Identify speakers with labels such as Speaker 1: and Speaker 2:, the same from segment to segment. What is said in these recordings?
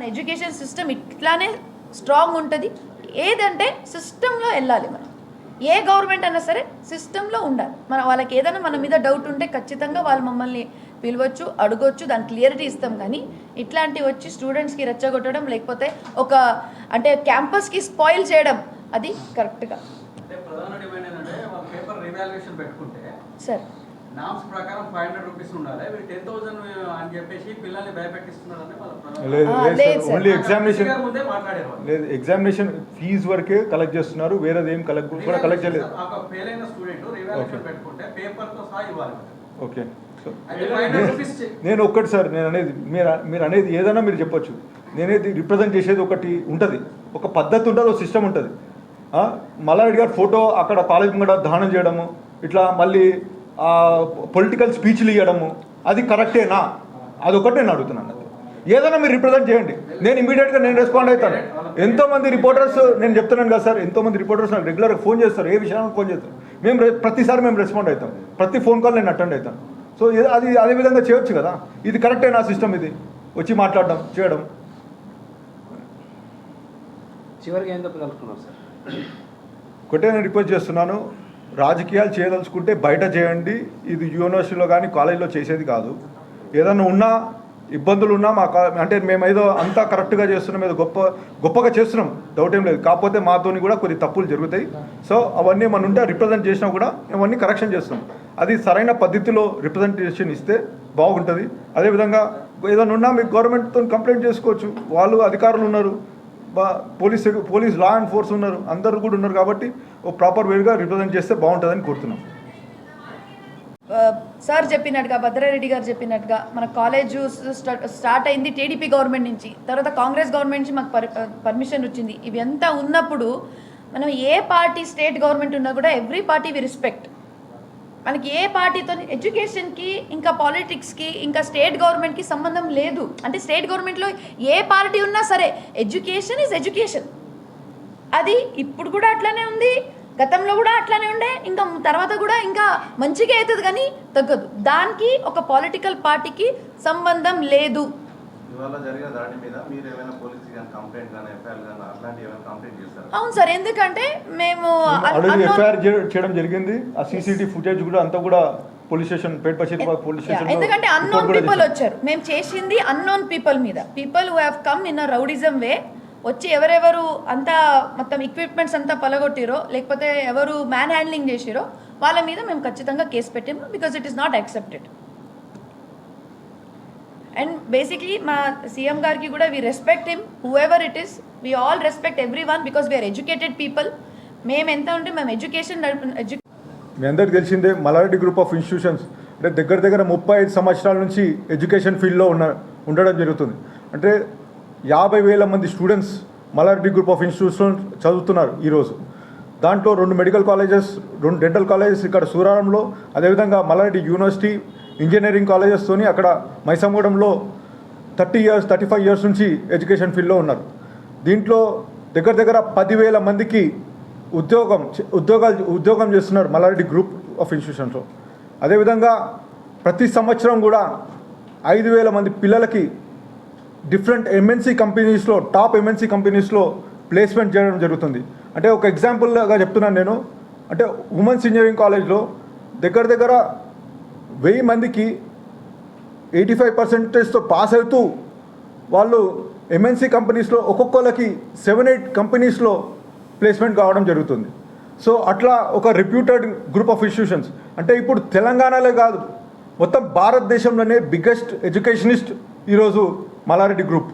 Speaker 1: మన education system ఇట్లానే strong ఉంటుంది. ఏదంటే సిస్టంలో వెళ్ళాలి మనం. ఏ గవర్నమెంట్ అయినా సరే సిస్టంలో ఉండాలి. మన వాళ్ళకి ఏదైనా మన మీద డౌట్ ఉంటే ఖచ్చితంగా వాళ్ళు మమ్మల్ని పిలవచ్చు అడగొచ్చు దాని క్లియరిటీ ఇస్తాం. కానీ ఇట్లాంటివి వచ్చి స్టూడెంట్స్కి రెచ్చగొట్టడం లేకపోతే ఒక అంటే క్యాంపస్కి స్పాయిల్ చేయడం అది కరెక్ట్గా. సార్.
Speaker 2: నామ్స్ ప్రకారం ఫైవ్ హండ్రెడ్ రూపీస్ ఉండాలి. వీళ్ళు టెన్ థౌసండ్ అని చెప్పేసి పిల్లల్ని భయపెట్టిస్తున్నారని వాళ్ళ.
Speaker 3: ఓన్లీ ఎగ్జామినేషన్
Speaker 2: ముందే మాట్లాడారు.
Speaker 3: లేదు ఎగ్జామినేషన్ ఫీజు వరకే కలెక్ట్ చేస్తున్నారు. వేరేది ఏం కలెక్ట్ కూడా కలెక్ట్ చేయలేదు.
Speaker 2: ఒక ఫెయిల్ అయిన స్టూడెంట్ రివాల్యుయేషన్ పెట్టుకుంటే పేపర్తో సహా ఇవ్వాలి
Speaker 3: ఓకే నేను ఒక్కటి సార్ నేను అనేది మీరు మీరు అనేది ఏదైనా మీరు చెప్పొచ్చు. నేనేది రిప్రజెంట్ చేసేది ఒకటి ఉంటుంది. ఒక పద్ధతి ఉంటుంది ఒక సిస్టమ్ ఉంటుంది. మల్లారెడ్డి గారు ఫోటో అక్కడ కాలేజ్ ముంగడ దానం చేయడము ఇట్లా మళ్ళీ పొలిటికల్ స్పీచ్లు ఇవ్వడము అది కరెక్టేనా? అదొకటి నేను అడుగుతున్నాను ఏదైనా మీరు రిప్రజెంట్ చేయండి. నేను ఇమీడియట్గా నేను రెస్పాండ్ అవుతాను. ఎంతో మంది రిపోర్టర్స్ నేను చెప్తున్నాను కదా సార్ ఎంతో మంది రిపోర్టర్స్ నాకు రెగ్యులర్గా ఫోన్ చేస్తారు. ఏ విషయానికి ఫోన్ చేస్తారు? మేము ప్రతిసారి మేము రెస్పాండ్ అవుతాం. ప్రతి ఫోన్ కాల్ నేను అటెండ్ అవుతాను. సో అది అదే విధంగా చేయొచ్చు కదా. ఇది కరెక్టే నా సిస్టమ్ ఇది? వచ్చి మాట్లాడడం చేయడం.
Speaker 4: చివరికి ఏం సార్?
Speaker 3: ఒకటే నేను రిక్వెస్ట్ చేస్తున్నాను. రాజకీయాలు చేయదలుచుకుంటే బయట చేయండి. ఇది యూనివర్సిటీలో కానీ కాలేజీలో చేసేది కాదు. ఏదన్నా ఉన్నా ఇబ్బందులు ఉన్నా మా అంటే మేము ఏదో అంతా కరెక్ట్గా చేస్తున్నాం ఏదో గొప్ప గొప్పగా చేస్తున్నాం డౌట్ ఏం లేదు. కాకపోతే మాతోని కూడా కొన్ని తప్పులు జరుగుతాయి. సో అవన్నీ మనం ఉంటే రిప్రజెంట్ చేసినా కూడా అవన్నీ కరెక్షన్ చేస్తున్నాం. అది సరైన పద్ధతిలో రిప్రజెంటేషన్ ఇస్తే బాగుంటుంది. అదేవిధంగా ఏదైనా ఉన్నా మీకు గవర్నమెంట్తో కంప్లైంట్ చేసుకోవచ్చు. వాళ్ళు అధికారులు ఉన్నారు. Police police law and force ఉన్నారు. అందరు కూడా ఉన్నారు కాబట్టి ఒక ప్రాపర్ వేగా రిప్రజెంట్ చేస్తే బాగుంటుందని కోరుతున్నాం.
Speaker 1: సార్ చెప్పినట్టుగా భద్రారెడ్డి గారు చెప్పినట్టుగా మన కాలేజ్ స్టార్ట్ అయింది టీడీపీ గవర్నమెంట్ నుంచి. తర్వాత కాంగ్రెస్ గవర్నమెంట్ నుంచి మాకు పర్మిషన్ వచ్చింది. ఇవి ఎంత ఉన్నప్పుడు మనం ఏ పార్టీ స్టేట్ గవర్నమెంట్ ఉన్నా కూడా ఎవ్రీ పార్టీ వి రెస్పెక్ట్ మనకి ఏ పార్టీతో ఎడ్యుకేషన్కి ఇంకా పాలిటిక్స్కి ఇంకా స్టేట్ గవర్నమెంట్కి సంబంధం లేదు. అంటే స్టేట్ గవర్నమెంట్లో ఏ పార్టీ ఉన్నా సరే ఎడ్యుకేషన్ ఈజ్ ఎడ్యుకేషన్. అది ఇప్పుడు కూడా అట్లానే ఉంది గతంలో కూడా అట్లానే ఉండే ఇంకా తర్వాత కూడా ఇంకా మంచిగా అవుతుంది కానీ తగ్గదు. దానికి ఒక పొలిటికల్ పార్టీకి సంబంధం లేదు.
Speaker 5: ఇవాళ జరిగిన దాడి మీద మీరు ఏమైనా పోలీస్ కానీ కంప్లైంట్ కానీ ఎఫ్ఐఆర్ కానీ అట్లాంటివి ఏమైనా కంప్లైంట్ చేస్తారా
Speaker 1: అవును సార్ ఎందుకంటే మేము
Speaker 3: ఎఫ్ఐఆర్ చేయడం జరిగింది. ఆ సీసీటీవీ ఫుటేజ్ కూడా అంతా కూడా police station Pet police station
Speaker 1: ఎందుకంటే అన్నోన్ పీపుల్ వచ్చారు. మేము చేసింది అన్నోన్ పీపుల్ మీద. People who have come in a rowdyism way వచ్చి ఎవరెవరు అంతా మొత్తం ఎక్విప్మెంట్స్ అంతా పలగొట్టిరో లేకపోతే ఎవరు మ్యాన్ హ్యాండ్లింగ్ చేసిరో వాళ్ళ మీద మేము ఖచ్చితంగా కేసు పెట్టాము because it is not accepted and basically మా సీఎం గారికి కూడా we respect him whoever it is we all respect every one because we are educated people మేము ఎంత ఉంటే మేము ఎడ్యుకేషన్ ఎడ్యు
Speaker 3: మీ అందరికి తెలిసిందే మలారెడ్డి గ్రూప్ ఆఫ్ ఇన్స్టిట్యూషన్స్ అంటే దగ్గర దగ్గర ముప్పై ఐదు సంవత్సరాల నుంచి ఎడ్యుకేషన్ ఫీల్డ్లో ఉన్న ఉండడం జరుగుతుంది. అంటే యాభై వేల మంది students Mallareddy group of institution చదువుతున్నారు ఈరోజు దాంట్లో రెండు మెడికల్ కాలేజెస్ రెండు డెంటల్ కాలేజెస్ ఇక్కడ సూరారంలో అదేవిధంగా మలారెడ్డి యూనివర్సిటీ ఇంజనీరింగ్ కాలేజెస్తోని అక్కడ మైసమ్మగూడెంలో thirty years thirty five years నుంచి ఎడ్యుకేషన్ ఫీల్డ్లో ఉన్నారు. దీంట్లో దగ్గర దగ్గర పదివేల మందికి ఉద్యోగం ఉద్యోగాలు ఉద్యోగం చేస్తున్నారు మల్లారెడ్డి గ్రూప్ ఆఫ్ ఇన్స్టిట్యూషన్స్లో. అదేవిధంగా ప్రతి సంవత్సరం కూడా ఐదు వేల మంది పిల్లలకి డిఫరెంట్ ఎంఎన్సీ కంపెనీస్లో టాప్ ఎంఎన్సీ కంపెనీస్లో ప్లేస్మెంట్ చేయడం జరుగుతుంది. అంటే ఒక ఎగ్జాంపుల్గా చెప్తున్నాను నేను. అంటే ఉమెన్స్ ఇంజనీరింగ్ కాలేజ్లో దగ్గర దగ్గర వెయ్యి మందికి ఎయిటీ ఫైవ్ పర్సెంటేజ్తో పాస్ అవుతూ వాళ్ళు ఎంఎన్సీ కంపెనీస్లో ఒక్కొక్కళ్ళకి సెవెన్ ఎయిట్ కంపెనీస్లో ప్లేస్మెంట్ కావడం జరుగుతుంది. సో అట్లా ఒక రిప్యూటెడ్ గ్రూప్ ఆఫ్ ఇన్స్టిట్యూషన్స్ అంటే ఇప్పుడు తెలంగాణలో కాదు మొత్తం భారతదేశంలోనే బిగ్గెస్ట్ ఎడ్యుకేషనిస్ట్ ఈరోజు మల్లారెడ్డి గ్రూప్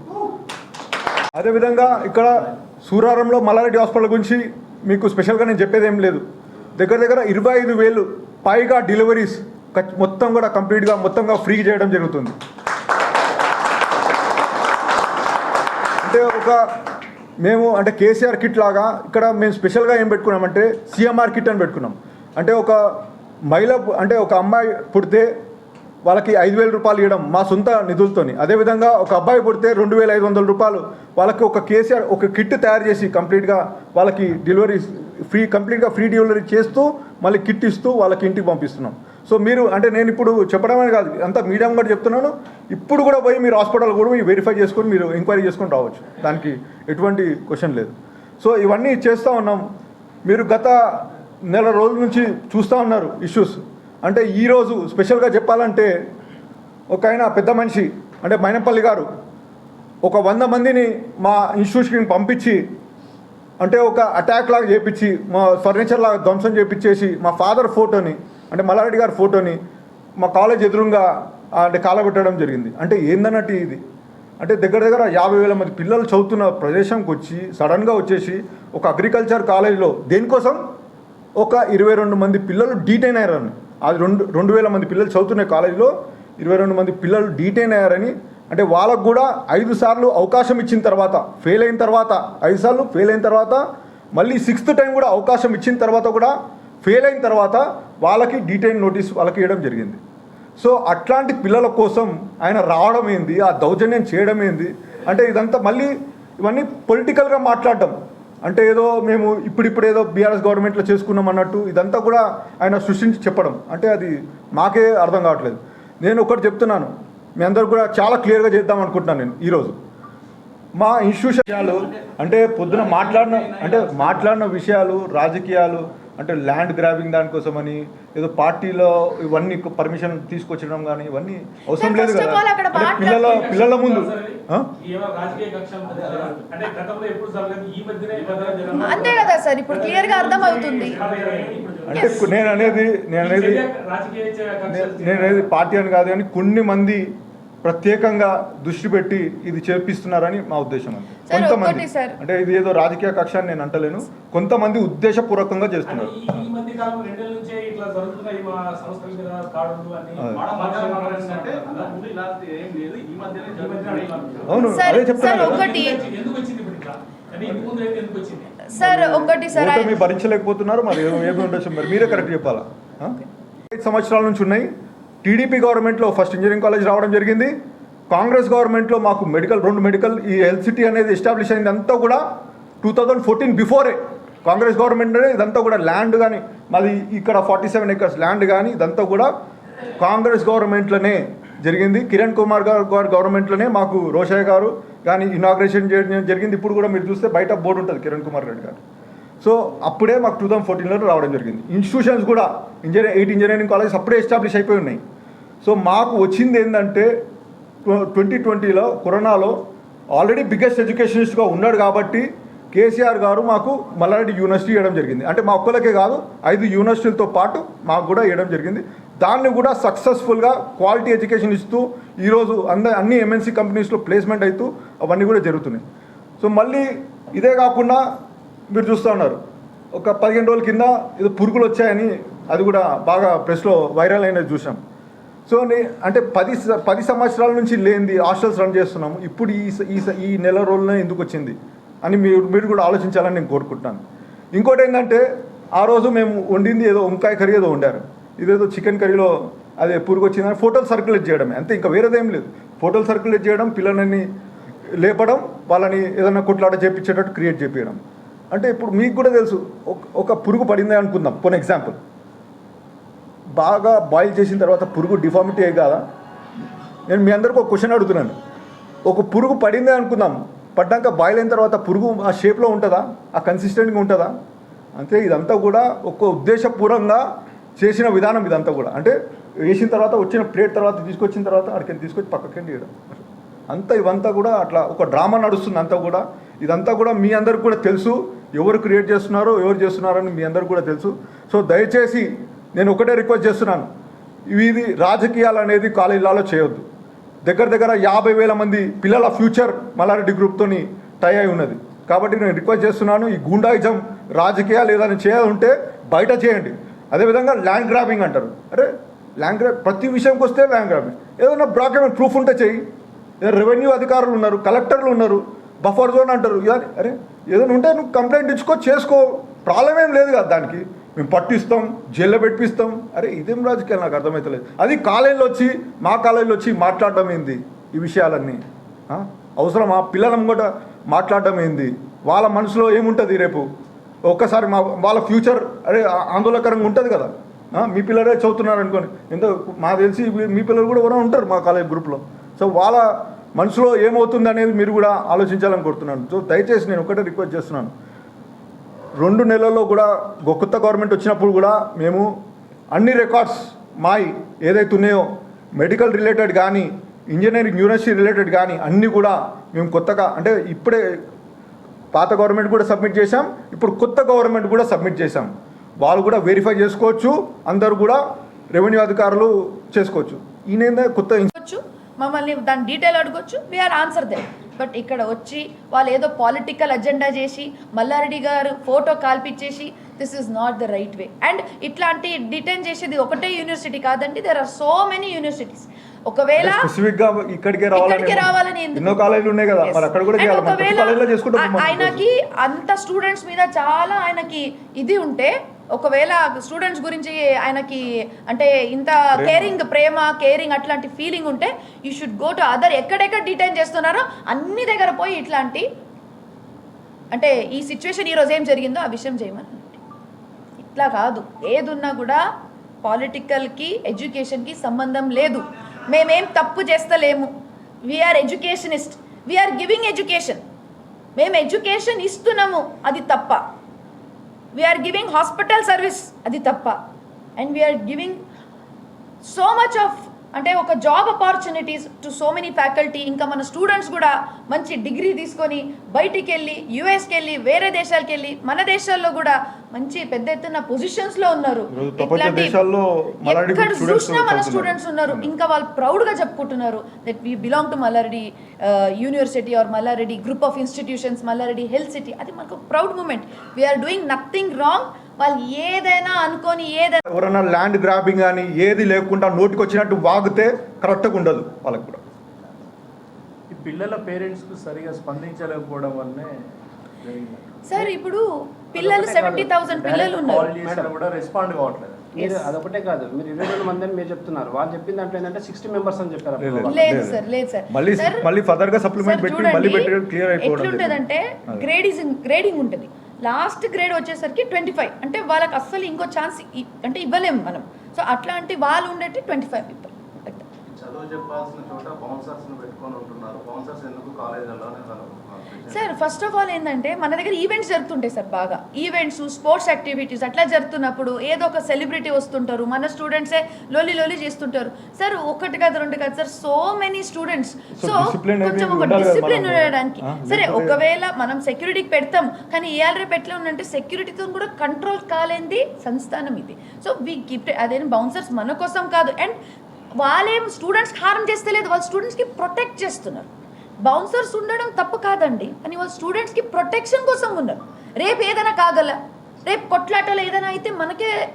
Speaker 3: అదేవిధంగా ఇక్కడ సూరారంలో మల్లారెడ్డి హాస్పిటల్ గురించి మీకు స్పెషల్గా నేను చెప్పేది ఏం లేదు. దగ్గర దగ్గర ఇరవై ఐదు వేలు పైగా డెలివరీస్ మొత్తం కూడా కంప్లీట్గా మొత్తంగా ఫ్రీ చేయడం జరుగుతుంది. అంటే ఒక మేము అంటే కేసీఆర్ కిట్ లాగా ఇక్కడ మేము స్పెషల్గా ఏం పెట్టుకున్నామంటే సిఎంఆర్ కిట్ అని పెట్టుకున్నాం. అంటే ఒక మహిళ అంటే ఒక అమ్మాయి పుడితే వాళ్ళకి ఐదు వేల రూపాయలు ఇవ్వడం మా సొంత నిధులతోని. అదేవిధంగా ఒక అబ్బాయి పుడితే రెండు వేల ఐదు వందల రూపాయలు వాళ్ళకి ఒక కేసీఆర్ ఒక కిట్ తయారు చేసి కంప్లీట్గా వాళ్ళకి డెలివరీ ఫ్రీ కంప్లీట్గా ఫ్రీ డెలివరీ చేస్తూ మళ్ళీ కిట్ ఇస్తూ వాళ్ళకి ఇంటికి పంపిస్తున్నాం. సో మీరు అంటే నేను ఇప్పుడు చెప్పడమే కాదు అంతా మీడియం కూడా చెప్తున్నాను. ఇప్పుడు కూడా పోయి మీరు హాస్పిటల్ కూడా మీరు వెరిఫై చేసుకొని మీరు ఎంక్వైరీ చేసుకొని రావచ్చు. దానికి ఎటువంటి క్వశ్చన్ లేదు. సో ఇవన్నీ చేస్తూ ఉన్నాం. మీరు గత నెల రోజుల నుంచి చూస్తూ ఉన్నారు ఇష్యూస్ అంటే ఈరోజు స్పెషల్గా చెప్పాలంటే ఒక ఆయన పెద్ద మనిషి అంటే మైనపల్లి గారు ఒక వంద మందిని మా ఇన్స్టిట్యూషన్కి పంపించి అంటే ఒక అటాక్ లాగా చేపించి మా ఫర్నిచర్ లాగా ధ్వంసం చేపించేసి మా ఫాదర్ ఫోటోని అంటే మల్లారెడ్డి గారి ఫోటోని మా కాలేజ్ ఎదురుగా అంటే కాలబెట్టడం జరిగింది. అంటే ఏందన్నట్టు ఇది? అంటే దగ్గర దగ్గర యాభై వేల మంది పిల్లలు చదువుతున్న ప్రదేశంకి వచ్చి సడన్గా వచ్చేసి ఒక అగ్రికల్చర్ కాలేజ్లో దేనికోసం? ఒక ఇరవై రెండు మంది పిల్లలు డీటైన్ అయ్యారని. అది రెండు రెండు వేల మంది పిల్లలు చదువుతున్న కాలేజీలో ఇరవై రెండు మంది పిల్లలు డీటైన్ అయ్యారని. అంటే వాళ్ళకు కూడా ఐదు సార్లు అవకాశం ఇచ్చిన తర్వాత ఫెయిల్ అయిన తర్వాత ఐదు సార్లు ఫెయిల్ అయిన తర్వాత మళ్ళీ సిక్స్త్ టైం కూడా అవకాశం ఇచ్చిన తర్వాత కూడా ఫెయిల్ అయిన తర్వాత వాళ్ళకి డీటైన్ నోటీస్ వాళ్ళకి ఇవ్వడం జరిగింది. సో అట్లాంటి పిల్లల కోసం ఆయన రావడం ఏంది? ఆ దౌర్జన్యం చేయడం ఏంది? అంటే ఇదంతా మళ్ళీ ఇవన్నీ పొలిటికల్గా మాట్లాడటం అంటే ఏదో మేము ఇప్పుడిప్పుడు ఏదో బీఆర్ఎస్ గవర్నమెంట్లో చేసుకున్నాం అన్నట్టు ఇదంతా కూడా ఆయన సృష్టించి చెప్పడం. అంటే అది మాకే అర్థం కావట్లేదు. నేను ఒకటి చెప్తున్నాను. మీ అందరు కూడా చాలా క్లియర్గా చేద్దాం అనుకుంటున్నాను నేను ఈరోజు మా ఇన్స్టిట్యూషన్ విషయాలు అంటే పొద్దున మాట్లాడిన అంటే మాట్లాడిన విషయాలు రాజకీయాలు అంటే ల్యాండ్ గ్రాబింగ్ దానికోసమని ఏదో పార్టీలో ఇవన్నీ పర్మిషన్ తీసుకొచ్చడం కానీ ఇవన్నీ అవసరం లేదు కదా. పిల్లల పిల్లల ముందు. ఆ?
Speaker 6: ఏమో రాజకీయ కక్ష అంటే గతంలో ఎప్పుడు జరగదు ఈ మధ్యనే ఈ మధ్యనే జరగదు.
Speaker 1: అంతే కదా సార్ ఇప్పుడు క్లియర్గా అర్థం అవుతుంది
Speaker 3: అంటే నేను అనేది నేను అనేది
Speaker 6: రాజకీయ కక్ష
Speaker 3: నే- నేను అనేది పార్టీ అని కాదు కానీ కొన్ని మంది ప్రత్యేకంగా దృష్టి పెట్టి ఇది చేపిస్తున్నారని మా ఉద్దేశం కొంతమంది. అంటే ఇది ఏదో రాజకీయ కక్ష అని నేను అంటలేను. కొంతమంది ఉద్దేశపూర్వకంగా చేస్తున్నారు. అవును
Speaker 1: సార్,
Speaker 3: అదే చెప్తాను
Speaker 1: సార్. ఒకటి
Speaker 6: ఎందుకు వచ్చింది ఇప్పుడు ఇట్లా? అంటే ఇంతకు ముందు అయితే ఎందుకు వచ్చింది?
Speaker 1: సార్ ఒకటి సార్
Speaker 3: ఓటమి భరించలేకపోతున్నారు మరి ఏమో ఏమి ఉండొచ్చు మరి? మీరే కరెక్ట్ చెప్పాలా? ఆ? ఐదు సంవత్సరాల నుంచి ఉన్నాయి. టీడీపీ గవర్నమెంట్లో ఫస్ట్ ఇంజనీరింగ్ కాలేజ్ రావడం జరిగింది. కాంగ్రెస్ గవర్నమెంట్లో మాకు మెడికల్ రెండు మెడికల్ ఈ హెల్త్ సిటీ అనేది ఎస్టాబ్లిష్ అయింది. అంతా కూడా టూ థౌజండ్ ఫోర్టీన్ బిఫోరే కాంగ్రెస్ గవర్నమెంట్ ఇదంతా కూడా ల్యాండ్ కానీ మాది ఇక్కడ ఫార్టీ సెవెన్ ఎకర్స్ ల్యాండ్ కానీ ఇదంతా కూడా కాంగ్రెస్ గవర్నమెంట్లోనే జరిగింది. కిరణ్ కుమార్ గారు గారు గవర్నమెంట్లోనే మాకు రోషయ్య గారు కానీ ఇనాగ్రేషన్ చేయడం జరిగింది. ఇప్పుడు కూడా మీరు చూస్తే బయట బోర్డు ఉంటుంది కిరణ్ కుమార్ రెడ్డి గారు. సో అప్పుడే మాకు టూ థౌసండ్ ఫోర్టీన్లో రావడం జరిగింది. ఇన్స్టిట్యూషన్స్ కూడా ఇంజనీర్ ఎయిట్ ఇంజనీరింగ్ కాలేజ్ అప్పుడే ఎస్టాబ్లిష్ అయిపోయి ఉన్నాయి. సో మాకు వచ్చింది ఏంటంటే ట్వంటీ ట్వంటీలో కరోనాలో ఆల్రెడీ బిగ్గెస్ట్ ఎడ్యుకేషనిస్ట్గా ఉన్నాడు కాబట్టి కేసీఆర్ గారు మాకు మల్లారెడ్డి యూనివర్సిటీ ఇవ్వడం జరిగింది. అంటే మా ఒక్కలకే కాదు ఐదు యూనివర్సిటీలతో పాటు మాకు కూడా ఇవ్వడం జరిగింది. దాన్ని కూడా సక్సెస్ఫుల్గా క్వాలిటీ ఎడ్యుకేషన్ ఇస్తూ ఈరోజు అంద అన్ని ఎంఎన్సీ కంపెనీస్లో ప్లేస్మెంట్ అవుతూ అవన్నీ కూడా జరుగుతున్నాయి. సో మళ్ళీ ఇదే కాకుండా మీరు చూస్తూ ఉన్నారు. ఒక పదిహేను రోజుల కింద ఏదో పురుగులు వచ్చాయని అది కూడా బాగా ప్రెస్లో వైరల్ అయినది చూసాం సో నే అంటే పది స- పది సంవత్సరాల నుంచి లేనిది హాస్టల్స్ రన్ చేస్తున్నాము ఇప్పుడు ఈ స- ఈ స- ఈ నెల రోజులనే ఎందుకు వచ్చింది? అని మీరు మీరు కూడా ఆలోచించాలని నేను కోరుకుంటున్నాను. ఇంకోటి ఏంటంటే ఆ రోజు మేము వండింది ఏదో వంకాయ కర్రీ ఏదో వండారు. ఇదేదో చికెన్ కర్రీలో అదే పురుగు వచ్చిందని ఫోటోలు సర్క్యులేట్ చేయడమే. అంతే ఇంకా వేరేదేం లేదు. ఫోటోలు సర్క్యులేట్ చేయడం పిల్లలని లేపడం వాళ్ళని ఏదైనా కొట్లాట చేపించేటట్టు క్రియేట్ చేపించడం అంటే ఇప్పుడు మీకు కూడా తెలుసు ఒక- ఒక పురుగు పడిందే అనుకుందాం. కొన్ని ఎగ్జాంపుల్. బాగా బాయిల్ చేసిన తర్వాత పురుగు డిఫార్మిటీ అయ్యి కాదా? నేను మీ అందరికీ ఒక క్వశ్చన్ అడుగుతున్నాను. ఒక పురుగు పడిందే అనుకుందాం. పడ్డాక బాయిల్ అయిన తర్వాత పురుగు ఆ షేప్లో ఉంటుందా? ఆ కన్సిస్టెంట్గా ఉంటుందా? అంతే ఇదంతా కూడా ఒక ఉద్దేశపూర్వంగా చేసిన విధానం ఇదంతా కూడా. అంటే వేసిన తర్వాత వచ్చిన ప్లేట్ తర్వాత తీసుకొచ్చిన తర్వాత అక్కడికి తీసుకొచ్చి పక్కకి తీయడం? అంతా ఇవంతా కూడా అట్లా ఒక డ్రామా నడుస్తుంది అంతా కూడా. ఇదంతా కూడా మీ అందరికి కూడా తెలుసు. ఎవరు క్రియేట్ చేస్తున్నారో ఎవరు చేస్తున్నారని మీ అందరికి కూడా తెలుసు. సో దయచేసి నేను ఒకటే రిక్వెస్ట్ చేస్తున్నాను. ఇది రాజకీయాలు అనేది కాలేజీలలో చేయొద్దు. దగ్గర దగ్గర యాభై వేల మంది పిల్లల ఫ్యూచర్ మల్లారెడ్డి గ్రూప్తోని టై అయి ఉన్నది. కాబట్టి నేను రిక్వెస్ట్ చేస్తున్నాను ఈ గుండాయిజం రాజకీయాలు ఏదైనా చేయాలంటే బయట చేయండి. అదేవిధంగా ల్యాండ్ గ్రాబింగ్ అంటారు. అరే ల్యాండ్ గ్రాబ్ ప్రతి విషయంకి వస్తే ల్యాండ్ గ్రాబింగ్. ఏదైనా డాక్యుమెంట్ ప్రూఫ్ ఉంటే చెయ్యి. రెవెన్యూ అధికారులు ఉన్నారు కలెక్టర్లు ఉన్నారు బఫర్ జోన్ అంటారు. ఇదా అరే ఏదైనా ఉంటే నువ్వు కంప్లైంట్ ఇచ్చుకో చేసుకో. ప్రాబ్లం ఏం లేదు కదా దానికి. మేము పట్టిస్తాం జైల్లో పెట్టిస్తాం. అరే ఇదేం రాజకీయాలు? నాకు అర్థమవుతలేదు అది కాలేజీలో వచ్చి మా కాలేజీలో వచ్చి మాట్లాడడం ఏంది ఈ విషయాలన్నీ? అవసరమా? పిల్లలం కూడా మాట్లాడడం ఏంది? వాళ్ళ మనసులో ఏముంటుంది రేపు? ఒక్కసారి మా వాళ్ళ ఫ్యూచర్ అరే ఆందోళనకరంగా ఉంటుంది కదా? మీ పిల్లలే చదువుతున్నారు అనుకోని ఎంతో మాకు తెలిసి మీ- మీ పిల్లలు కూడా ఎవరో ఉంటారు మా కాలేజ్ గ్రూప్లో. సో వాళ్ళ మనసులో ఏమవుతుంది అనేది మీరు కూడా ఆలోచించాలని కోరుతున్నాను. సో దయచేసి నేను ఒకటే రిక్వెస్ట్ చేస్తున్నాను. రెండు నెలల్లో కూడా ఒక కొత్త గవర్నమెంట్ వచ్చినప్పుడు కూడా మేము అన్ని రికార్డ్స్ మాయి ఏదైతే ఉన్నాయో మెడికల్ రిలేటెడ్ కానీ ఇంజనీరింగ్ యూనివర్సిటీ రిలేటెడ్ కానీ అన్నీ కూడా మేము కొత్తగా అంటే ఇప్పుడే పాత గవర్నమెంట్ కూడా సబ్మిట్ చేశాం ఇప్పుడు కొత్త గవర్నమెంట్ కూడా సబ్మిట్ చేశాం. వాళ్ళు కూడా వెరిఫై చేసుకోవచ్చు అందరూ కూడా రెవెన్యూ అధికారులు చేసుకోవచ్చు. ఈయన కొత్త
Speaker 1: మమ్మల్ని దాని డీటెయిల్ అడగొచ్చు. వీఆర్ ఆన్సర్ దే బట్ ఇక్కడ వచ్చి వాళ్ళు ఏదో పాలిటికల్ అజెండా చేసి మల్లారెడ్డి గారు photo కాల్పించేసి this is not the right way and ఇట్లాంటి డిటైన్ చేసేది ఒకటే యూనివర్సిటీ కాదండి there are so many universities ఒకవేళ
Speaker 3: ఇక్కడికే రావాలని
Speaker 1: ఒకవేళ ఆయనకి అంత స్టూడెంట్స్ మీద చాలా ఆయనకి ఇది ఉంటే ఒకవేళ స్టూడెంట్స్ గురించి ఆయనకి అంటే ఇంత కేరింగ్ ప్రేమ కేరింగ్ అట్లాంటి ఫీలింగ్ ఉంటే you should go to other ఎక్కడెక్కడ డిటైన్ చేస్తున్నారో అన్ని దగ్గర పోయి ఇట్లాంటి అంటే ఈ సిచ్యువేషన్ ఈరోజు ఏం జరిగిందో ఆ విషయం చేయమని ఇట్లా కాదు. ఏదున్నా కూడా పాలిటికల్కి ఎడ్యుకేషన్కి సంబంధం లేదు. మేమేం తప్పు చేస్తలేము. We are educationist we are giving education మేము ఎడ్యుకేషన్ ఇస్తున్నాము. అది తప్ప. we are giving hospital service, adi tappa. And we are giving so much of అంటే ఒక job opportunities to so many faculty ఇంకా మన స్టూడెంట్స్ కూడా మంచి డిగ్రీ తీసుకొని బయటికి వెళ్ళి యుఎస్కి వెళ్ళి వేరే దేశాలకు వెళ్ళి మన దేశాల్లో కూడా మంచి పెద్ద ఎత్తున ఉన్నారు. ఇట్లాంటి-
Speaker 3: దేశాల్లో మలాడి
Speaker 1: ఎక్కడ చూసినా మన. స్టూడెంట్స్ ఉన్నారు. ఇంకా వాళ్ళు ప్రౌడ్గా చెప్పుకుంటున్నారు that we belong to Mallareddy university or Mallareddy group of institutions Mallareddy health city అది మనకు proud moment we are doing nothing wrong వాళ్ళు ఏదైనా అనుకొని ఏదైనా
Speaker 3: ఎవరైనా ల్యాండ్ గ్రాబింగ్ కానీ ఏది లేకుండా నోటికి వచ్చినట్టు వాగితే కరెక్ట్గా ఉండదు వాళ్ళకి కూడా
Speaker 6: ఈ పిల్లల పేరెంట్స్కు సరిగా స్పందించలేకపోవడం వల్లనే.
Speaker 1: సార్ ఇప్పుడు పిల్లలు సెవెంటీ. థౌసండ్ పిల్లలు ఉన్నారు
Speaker 6: కూడా రెస్పాండ్ కావట్లేదు
Speaker 4: మీరు. అదొకటే కాదు మీరు ఇరవై రెండు మంది అని మీరు చెప్తున్నారు వాళ్ళు చెప్పిన దాంట్లో ఏంటంటే సిక్స్టీ మెంబర్స్ అని చెప్పారు
Speaker 3: లేదు.
Speaker 1: సార్ లేదు సార్
Speaker 3: మళ్ళీ
Speaker 1: సార్,
Speaker 3: మళ్ళీ ఫర్దర్గా సప్లిమెంట్ పెట్టి మళ్ళీ పెట్టి క్లియర్ అయిపోవడం
Speaker 1: ఎట్లుంటదంటే. గ్రేడింగ్ గ్రేడింగ్ ఉంటుంది లాస్ట్ గ్రేడ్ వచ్చేసరికి ట్వంటీ ఫైవ్. అంటే వాళ్ళకి అస్సలు ఇంకో ఛాన్స్ అంటే ఇవ్వలేము మనం. సో అట్లాంటి వాళ్ళు ఉండేటి ట్వంటీ ఫైవ్ పీపుల్
Speaker 5: చదువు చెప్పాల్సిన చోట బౌన్సర్స్ పెట్టుకొని ఉంటున్నారు. బౌన్సర్స్ ఎందుకు కాలేజీలో
Speaker 1: సార్ ఫస్ట్ ఆఫ్ ఆల్ ఏంటంటే మన దగ్గర ఈవెంట్స్ జరుగుతుంటాయి సార్ బాగా. ఈవెంట్స్ స్పోర్ట్స్ యాక్టివిటీస్ అట్లా జరుగుతున్నప్పుడు ఏదో ఒక సెలబ్రిటీ వస్తుంటారు మన స్టూడెంట్సే లోలి లోలి చేస్తుంటారు. సార్ ఒకటి కాదు రెండు కాదు sir so many students so కొంచెం ఒక డిసిప్లిన్. ఉండడానికి. సరే ఒకవేళ మనం సెక్యూరిటీకి పెడతాం కానీ ఇవాళ రేపు ఎట్లా ఉందంటే సెక్యూరిటీతో కూడా కంట్రోల్ కాలేంది సంస్థానం ఇది. సో వీ కీప్ అదేం బౌన్సర్స్ మన కోసం కాదు. అండ్ వాళ్ళేం స్టూడెంట్స్కి హారం చేస్తలేదు వాళ్ళ స్టూడెంట్స్కి ప్రొటెక్ట్ చేస్తున్నారు. బౌన్సర్స్ ఉండడం తప్పు కాదండి. కానీ వాళ్ళ స్టూడెంట్స్కి ప్రొటెక్షన్ కోసం ఉన్నారు. రేపు ఏదైనా కాగల రేపు కొట్లాటలు ఏదైనా అయితే మనకే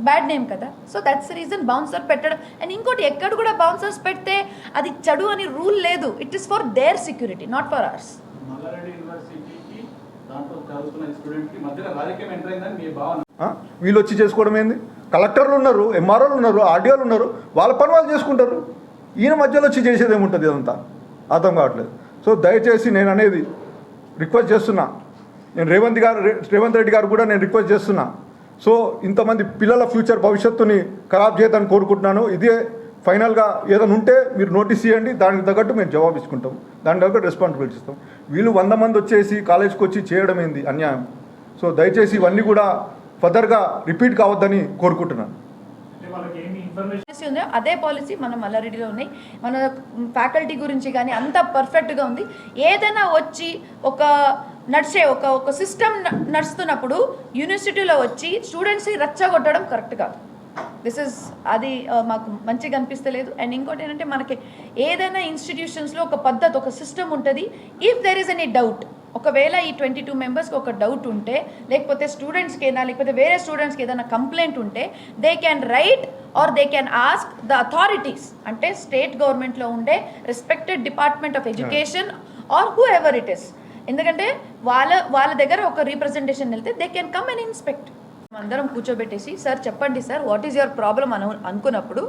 Speaker 1: బ్యాడ్ నేమ్ కదా. సో దట్స్ రీజన్ బౌన్సర్ పెట్టడం. అండ్ ఇంకోటి ఎక్కడ కూడా బౌన్సర్స్ పెడితే అది చెడు అని రూల్ లేదు. It is for their security not for ours
Speaker 2: Mallareddy యూనివర్సిటీకి దాంట్లో చదువుతున్న స్టూడెంట్కి మధ్యలో రాజకీయం ఎంటర్ అయిందని మీ భావన.
Speaker 3: ఆ? వీళ్ళు వచ్చి చేసుకోవడం ఏంది? కలెక్టర్లు ఉన్నారు ఎంఆర్ఓలు ఉన్నారు ఆర్డీఓలు ఉన్నారు వాళ్ళ పని వాళ్ళు చేసుకుంటారు. ఈయన మధ్యలో వచ్చి చేసేది ఏముంటుంది ఇదంతా? అర్థం కావట్లేదు. సో దయచేసి నేను అనేది రిక్వెస్ట్ చేస్తున్నా. నేను రేవంత్ గారు రేవంత్ రెడ్డి గారు కూడా నేను రిక్వెస్ట్ చేస్తున్నా. సో ఇంతమంది పిల్లల ఫ్యూచర్ భవిష్యత్తుని ఖరాబ్ చేయదని కోరుకుంటున్నాను. ఇదే ఫైనల్గా ఏదైనా ఉంటే మీరు నోటీస్ ఇవ్వండి. దానికి తగ్గట్టు మేము జవాబు ఇచ్చుకుంటాం. దానికి తగ్గట్టు రెస్పాన్సిబిలిటీ ఇస్తాం. వీళ్ళు వంద మంది వచ్చేసి కాలేజ్కి వచ్చి చేయడం ఏంది? అన్యాయం. సో దయచేసి ఇవన్నీ కూడా ఫర్దర్గా రిపీట్ కావద్దని కోరుకుంటున్నాను.
Speaker 6: ఇన్ఫర్మేషన్
Speaker 1: పాలసీ అదే పాలసీ మన మల్లారెడ్డిలో ఉన్నాయి మన ఫ్యాకల్టీ గురించి కానీ అంత పర్ఫెక్ట్గా ఉంది. ఏదైనా వచ్చి ఒక నడిచే ఒక ఒక సిస్టమ్ నడుస్తున్నప్పుడు యూనివర్సిటీలో వచ్చి స్టూడెంట్స్ని రచ్చగొట్టడం కరెక్ట్ కాదు. దిస్ ఇస్ అది మాకు మంచిగా అనిపిస్తలేదు. అండ్ ఇంకోటి ఏంటంటే మనకి ఏదైనా ఇన్స్టిట్యూషన్స్లో ఒక పద్ధతి ఒక సిస్టమ్ ఉంటుంది. If there is any doubt ఒకవేళ ఈ ట్వంటీ టూ మెంబర్స్కి ఒక డౌట్ ఉంటే లేకపోతే స్టూడెంట్స్కి అయినా లేకపోతే వేరే స్టూడెంట్స్కి ఏదైనా కంప్లైంట్ ఉంటే they can write or they can ask the authorities అంటే స్టేట్ గవర్నమెంట్లో ఉండే respected department of education or whoever it is ఎందుకంటే వాళ్ళ వాళ్ళ దగ్గర ఒక రీప్రజెంటేషన్ వెళ్తే they can come and inspect అందరం కూర్చోబెట్టేసి సార్ చెప్పండి sir what is your problem అను అనుకున్నప్పుడు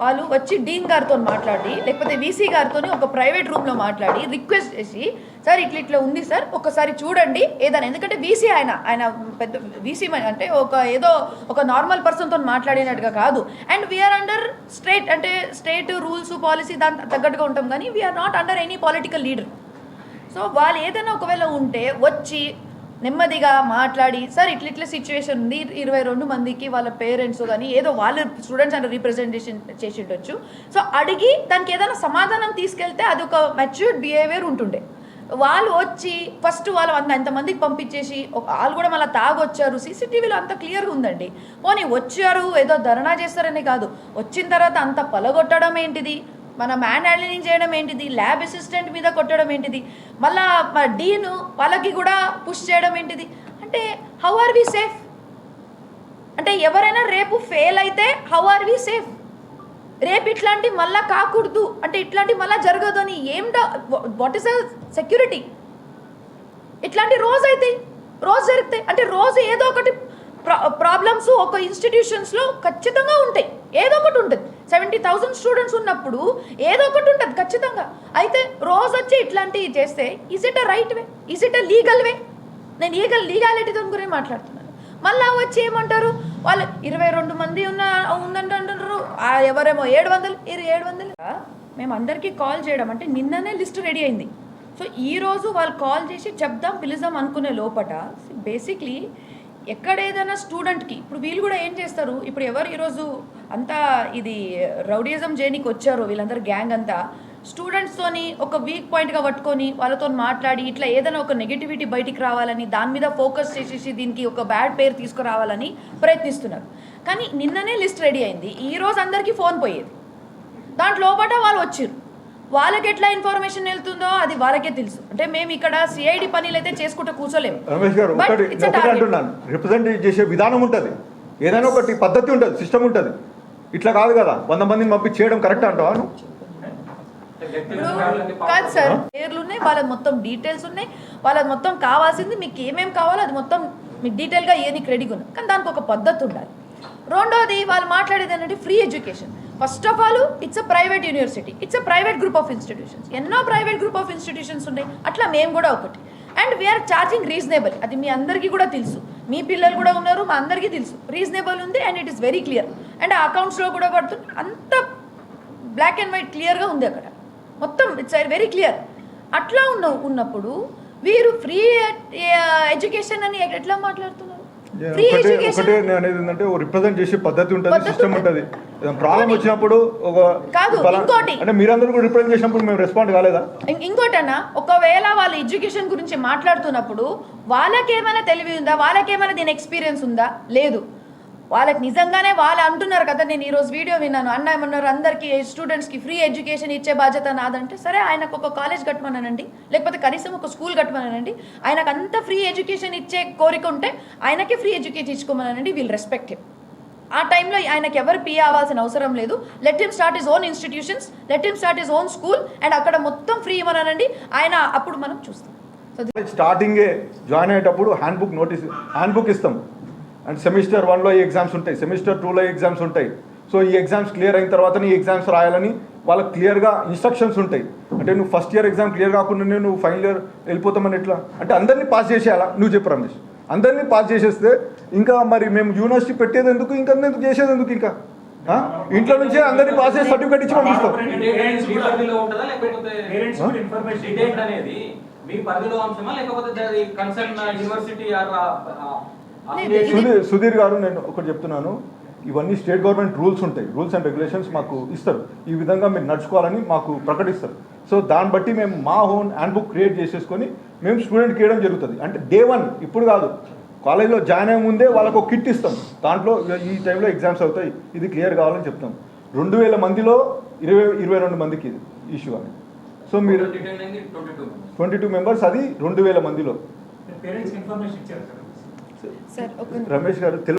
Speaker 1: వాళ్ళు వచ్చి డీన్ గారితో మాట్లాడి లేకపోతే వీసీ గారితో ఒక ప్రైవేట్ రూమ్లో మాట్లాడి రిక్వెస్ట్ చేసి సార్ ఇట్లా ఇట్లా ఉంది సార్ ఒకసారి చూడండి ఏదైనా. ఎందుకంటే వీసీ ఆయన ఆయన పెద్ద వీసీ అంటే ఒక ఏదో ఒక నార్మల్ పర్సన్తో మాట్లాడినట్టుగా కాదు. And we are under state అంటే స్టేట్ రూల్స్ పాలసీ దాని తగ్గట్టుగా ఉంటాం కానీ we are not under any political leader so వాళ్ళు ఏదైనా ఒకవేళ ఉంటే వచ్చి నెమ్మదిగా మాట్లాడి సార్ ఇట్ల ఇట్ల సిచ్యువేషన్ ఉంది. ఇరవై రెండు మందికి వాళ్ళ పేరెంట్స్ కానీ ఏదో వాళ్ళు స్టూడెంట్స్ అంటే రిప్రజెంటేషన్ చేసి ఉండొచ్చు సో అడిగి దానికి ఏదైనా సమాధానం తీసుకెళ్తే అది ఒక మెచ్యూర్డ్ బిహేవియర్ ఉంటుండే. వాళ్ళు వచ్చి ఫస్ట్ వాళ్ళు అంత ఎంతమందికి పంపించేసి ఒక వాళ్ళు కూడా మళ్ళీ తాగొచ్చారు. సీసీటీవీలో అంత క్లియర్గా ఉందండి. పోనీ వచ్చారు ఏదో ధర్నా చేస్తారని కాదు. వచ్చిన తర్వాత అంత పలగొట్టడం ఏంటిది? మన మ్యాన్ హ్యాండ్లింగ్ చేయడం ఏంటిది? ల్యాబ్ అసిస్టెంట్ మీద కొట్టడం ఏంటిది? మళ్ళా డీను వాళ్ళకి కూడా పుష్ చేయడం ఏంటిది? అంటే హౌ ఆర్ వి సేఫ్ అంటే ఎవరైనా రేపు ఫెయిల్ అయితే హౌ ఆర్ వి సేఫ్ రేపు ఇట్లాంటి మళ్ళా కాకూడదు. అంటే ఇట్లాంటి మళ్ళా జరగదు అని ఏం వాట్ ఇస్ అ సెక్యూరిటీ ఇట్లాంటి రోజు అవుతాయి రోజు జరుగుతాయి అంటే రోజు ఏదో ఒకటి ప్రా ప్రాబ్లమ్స్ ఒక ఇన్స్టిట్యూషన్స్లో ఖచ్చితంగా ఉంటాయి. ఏదో ఒకటి ఉంటుంది. సెవెంటీ థౌసండ్ స్టూడెంట్స్ ఉన్నప్పుడు ఏదో ఒకటి ఉంటుంది ఖచ్చితంగా. అయితే రోజు వచ్చి ఇట్లాంటివి చేస్తే is it a right way is it a legal way నేను లీగల్ లీగాలిటీతో గురించి మాట్లాడుతున్నాను. మళ్ళీ వచ్చి ఏమంటారు? వాళ్ళు ఇరవై రెండు మంది ఉన్న ఉందంట అంటున్నారు. ఎవరేమో ఏడు వందలు ఇరవై ఏడు వందలు. మేము అందరికీ కాల్ చేయడం అంటే నిన్ననే లిస్ట్ రెడీ అయింది. సో ఈ రోజు వాళ్ళు కాల్ చేసి చెప్దాం పిలుద్దాం అనుకునే లోపట బేసిక్లీ ఎక్కడ ఏదైనా స్టూడెంట్కి ఇప్పుడు వీళ్ళు కూడా ఏం చేస్తారు? ఇప్పుడు ఎవరు ఈరోజు అంతా ఇది రౌడిజం చేయనీకి వచ్చారో వీళ్ళందరూ గ్యాంగ్ అంతా. స్టూడెంట్స్తోని ఒక వీక్ పాయింట్గా పట్టుకొని వాళ్ళతో మాట్లాడి ఇట్లా ఏదైనా ఒక నెగిటివిటీ బయటికి రావాలని దాని మీద ఫోకస్ చేసేసి దీనికి ఒక బ్యాడ్ పేరు తీసుకురావాలని ప్రయత్నిస్తున్నారు. కానీ నిన్ననే లిస్ట్ రెడీ అయింది. ఈ రోజు అందరికీ ఫోన్ పోయేది. దాంట్లో లోపట వాళ్ళు వచ్చారు. వాళ్ళకి ఎట్లా ఇన్ఫర్మేషన్ వెళ్తుందో అది వాళ్ళకే తెలుసు. అంటే మేము ఇక్కడ సిఐడి పనులు అయితే చేసుకుంటూ కూర్చోలేము.
Speaker 3: రమేష్ గారు ఒకటి. అంటున్నాను. రిప్రజెంట్ చేసే విధానం ఉంటుంది. ఏదైనా ఒకటి పద్ధతి ఉంటుంది సిస్టమ్ ఉంటుంది. ఇట్లా కాదు కదా. వంద మందిని పంపి చేయడం కరెక్ట్ అంటావా నువ్వు?
Speaker 1: ఇప్పుడు కాదు సార్ పేర్లు ఉన్నాయి వాళ్ళ మొత్తం డీటెయిల్స్ ఉన్నాయి. వాళ్ళ మొత్తం కావాల్సింది మీకు ఏమేమి కావాలో అది మొత్తం మీకు డీటెయిల్గా ఏని క్రెడిట్ ఉంది కానీ. దానికి ఒక పద్ధతి ఉండాలి. రెండోది వాళ్ళు మాట్లాడేది ఏంటంటే free education first of all it's a private university it's a private group of institutions ఎన్నో ప్రైవేట్ గ్రూప్ ఆఫ్ ఇన్స్టిట్యూషన్స్ ఉన్నాయి. అట్లా మేము కూడా ఒకటి. అండ్ వీఆర్ ఛార్జింగ్ రీజనబుల్ అది మీ అందరికీ కూడా తెలుసు. మీ పిల్లలు కూడా ఉన్నారు మా అందరికీ తెలుసు. రీజనబుల్ ఉంది and it is very clear and ఆ అకౌంట్స్లో కూడా పడుతుంది. అంత బ్లాక్ అండ్ వైట్ క్లియర్గా ఉంది అక్కడ. మొత్తం ఇట్స్ వెరీ క్లియర్ అట్లా ఉన్న ఉన్నప్పుడు వీరు ఫ్రీ ఎడ్యుకేషన్ eh, అని ఎట్లా మాట్లాడుతున్నారు?
Speaker 3: ఒకటే ఒకటే
Speaker 1: ఎడ్యుకేషన్
Speaker 3: నేను అనేది ఏంటంటే రిప్రజెంట్ చేసే పద్ధతి ఉంటుంది సిస్టమ్
Speaker 1: ఉంటుంది.
Speaker 3: ప్రాబ్లం వచ్చినప్పుడు ఒక
Speaker 1: కాదు, ఇంకోటి.
Speaker 3: అంటే మీరందరూ కూడా రిప్రజెంట్ చేసినప్పుడు మేము రెస్పాండ్ కాలేదా?
Speaker 1: ఇంకోటన్నా ఒకవేళ వాళ్ళ ఎడ్యుకేషన్ గురించి మాట్లాడుతున్నప్పుడు వాళ్ళకేమైనా తెలివి ఉందా? వాళ్ళకేమైనా దీని ఎక్స్పీరియన్స్ ఉందా? లేదు. వాళ్ళకి నిజంగానే వాళ్ళు అంటున్నారు కదా నేను ఈరోజు వీడియో విన్నాను. అన్న ఏమన్నారు? అందరికీ స్టూడెంట్స్కి ఫ్రీ ఎడ్యుకేషన్ ఇచ్చే బాధ్యత నాదంటే సరే ఆయనకు ఒక కాలేజ్ కట్టమనండి లేకపోతే కనీసం ఒక స్కూల్ కట్టమనండి ఆయనకు అంత ఫ్రీ ఎడ్యుకేషన్ ఇచ్చే కోరిక ఉంటే ఆయనకే ఫ్రీ ఎడ్యుకేషన్ ఇచ్చుకోమనండి వీల్ రెస్పెక్ట్ హిమ్ ఆ టైంలో ఆయనకి ఎవరు పీ అవ్వాల్సిన అవసరం లేదు. Let him start his own institutions let him start his own school and అక్కడ మొత్తం ఫ్రీ ఇవ్వనండి ఆయన అప్పుడు మనం చూస్తాం.
Speaker 3: స్టార్టింగే జాయిన్ అయ్యేటప్పుడు hand book notice hand book ఇస్తాం. అండ్ సెమిస్టర్ వన్లో ఈ ఎగ్జామ్స్ ఉంటాయి. సెమిస్టర్ టూలో ఎగ్జామ్స్ ఉంటాయి. సో ఈ ఎగ్జామ్స్ క్లియర్ అయిన తర్వాత ఈ ఎగ్జామ్స్ రాయాలని వాళ్ళకి క్లియర్గా ఇన్స్ట్రక్షన్స్ ఉంటాయి. అంటే నువ్వు ఫస్ట్ ఇయర్ ఎగ్జామ్ క్లియర్ కాకుండానే నువ్వు ఫైనల్ ఇయర్ వెళ్ళిపోతామని ఎట్లా? అంటే అందరినీ పాస్ చేసేయాలా? నువ్వు చెప్పు రమేష్. అందరినీ పాస్ చేసేస్తే ఇంకా మరి మేము యూనివర్సిటీ పెట్టేది ఎందుకు? ఇంకా ఎందుకు చేసేది ఎందుకు ఇంకా? ఇంట్లో నుంచే అందరినీ పాస్ చేసి సర్టిఫికేట్ ఇచ్చి పంపిస్తాం. సుధీర్ సుధీర్ గారు నేను ఒకటి చెప్తున్నాను. ఇవన్నీ స్టేట్ గవర్నమెంట్ రూల్స్ ఉంటాయి. రూల్స్ అండ్ రెగ్యులేషన్స్ మాకు ఇస్తారు. ఈ విధంగా మీరు నడుచుకోవాలని మాకు ప్రకటిస్తారు. సో దాన్ని బట్టి మేము మా ఓన్ హ్యాండ్ బుక్ క్రియేట్ చేసేసుకొని మేము స్టూడెంట్కి ఇవ్వడం జరుగుతుంది. అంటే డే వన్ ఇప్పుడు కాదు. కాలేజ్లో జాయిన్ అయ్యే ముందే వాళ్ళకు ఒక కిట్ ఇస్తాం. దాంట్లో ఈ టైంలో ఎగ్జామ్స్ అవుతాయి. ఇది క్లియర్ కావాలని చెప్తాం. రెండు వేల మందిలో ఇరవై ఇరవై రెండు మందికి ఇది ఇష్యూ అని. సో మీరు
Speaker 2: ట్వంటీ టూ
Speaker 3: మెంబర్స్ అది రెండు వేల మందిలో.
Speaker 6: పేరెంట్స్ ఇన్ఫర్మేషన్ ఇచ్చారు
Speaker 3: రమేష్ గారు